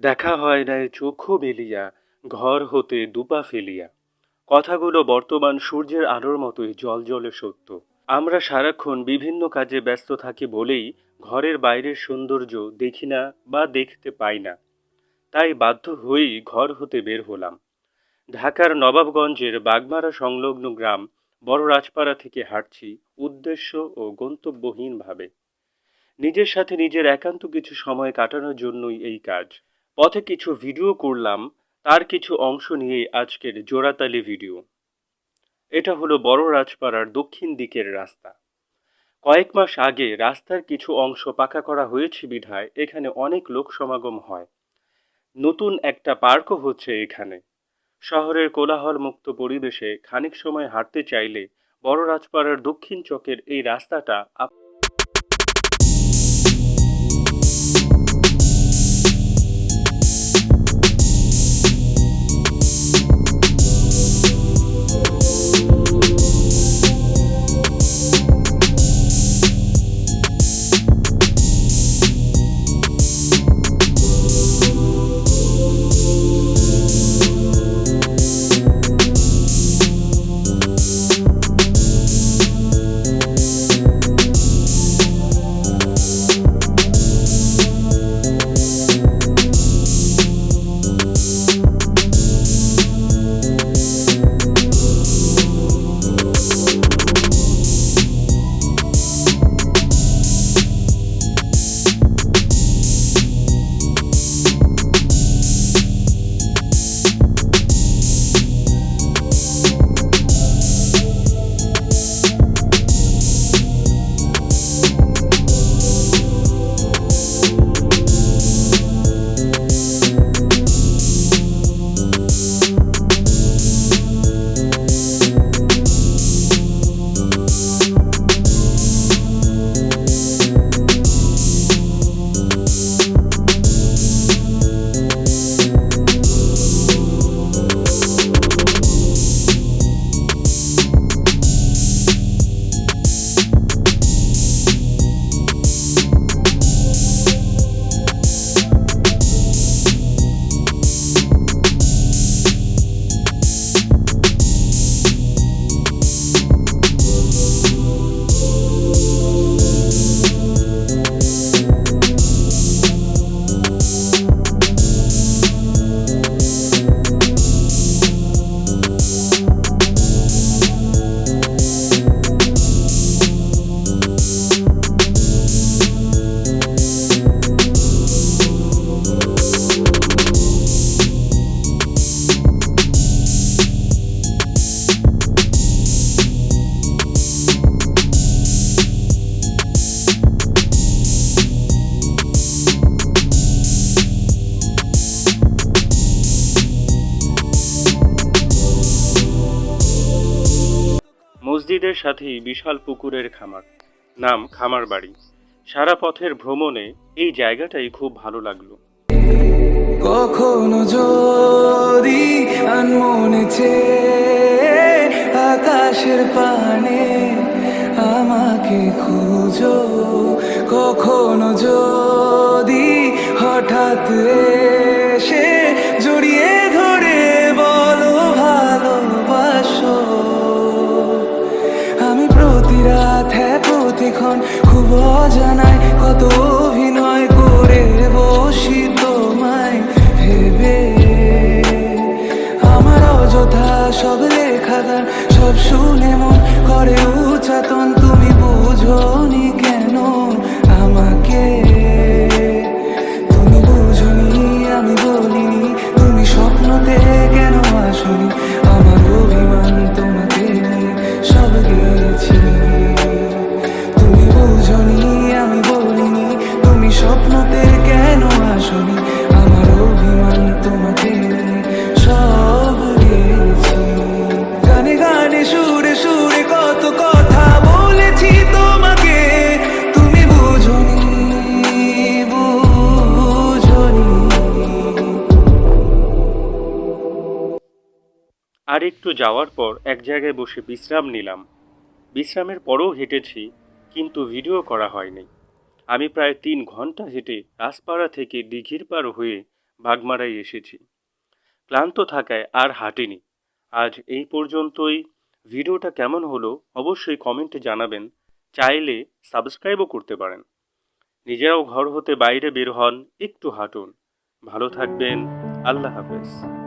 দেখা হয় নাই চক্ষু মেলিয়া, ঘর হতে দুপা ফেলিয়া। কথাগুলো বর্তমান সূর্যের আলোর মতোই জল জলজলে সত্য। আমরা সারাক্ষণ বিভিন্ন কাজে ব্যস্ত থাকি বলেই ঘরের বাইরের সৌন্দর্য দেখি না বা দেখতে পাই না। তাই বাধ্য হয়েই ঘর হতে বের হলাম। ঢাকার নবাবগঞ্জের বাগমারা সংলগ্ন গ্রাম বড় রাজপাড়া থেকে হাঁটছি উদ্দেশ্য ও গন্তব্যহীনভাবে। নিজের সাথে নিজের একান্ত কিছু সময় কাটানোর জন্যই এই কাজ। পথে কিছু ভিডিও করলাম, তার কিছু অংশ নিয়েই আজকের জোড়াতালি ভিডিও এটা হলো বড় রাজপাড়ার দক্ষিণ দিকের রাস্তা। কয়েক মাস আগে রাস্তার কিছু অংশ পাকা করা হয়েছে বিধায় এখানে অনেক লোক সমাগম হয়। নতুন একটা পার্কও হচ্ছে এখানে। শহরের কোলাহল মুক্ত পরিবেশে খানিক সময় হাঁটতে চাইলে বড় রাজপাড়ার দক্ষিণ চকের এই রাস্তাটা মসজিদের সাথেই বিশাল পুকুরের খামার, নাম খামার বাড়ি সারা পথের ভ্রমণে এই জায়গাটাই খুব ভালো লাগল। কখনো যদি আনমনে চেয়ে আকাশের পানে আমাকে খুঁজো, কখনো যদি হঠাৎ অজানায় কত অভিনয় করে বসি তোমায় ভেবে। আমার অযথা সব লেখা গান সব শুনে মন করে উচাতন। তুমি বুঝোনি কেন আমাকে? তুমি বুঝনি, আমি বলিনি, তুমি স্বপ্নতে কেন আসনি? আর একটু যাওয়ার পর এক জায়গায় বসে বিশ্রাম নিলাম। বিশ্রামের পরেও হেঁটেছি, কিন্তু ভিডিও করা হয়নি। আমি প্রায় তিন ঘণ্টা হেঁটে রাজপাড়া থেকে দিঘির পার হয়ে বাগমারায় এসেছি। ক্লান্ত থাকায় আর হাঁটিনি। আজ এই পর্যন্তই। ভিডিওটা কেমন হলো অবশ্যই কমেন্টে জানাবেন। চাইলে সাবস্ক্রাইবও করতে পারেন। নিজেরাও ঘর হতে বাইরে বের হন, একটু হাঁটুন। ভালো থাকবেন। আল্লাহ হাফেজ।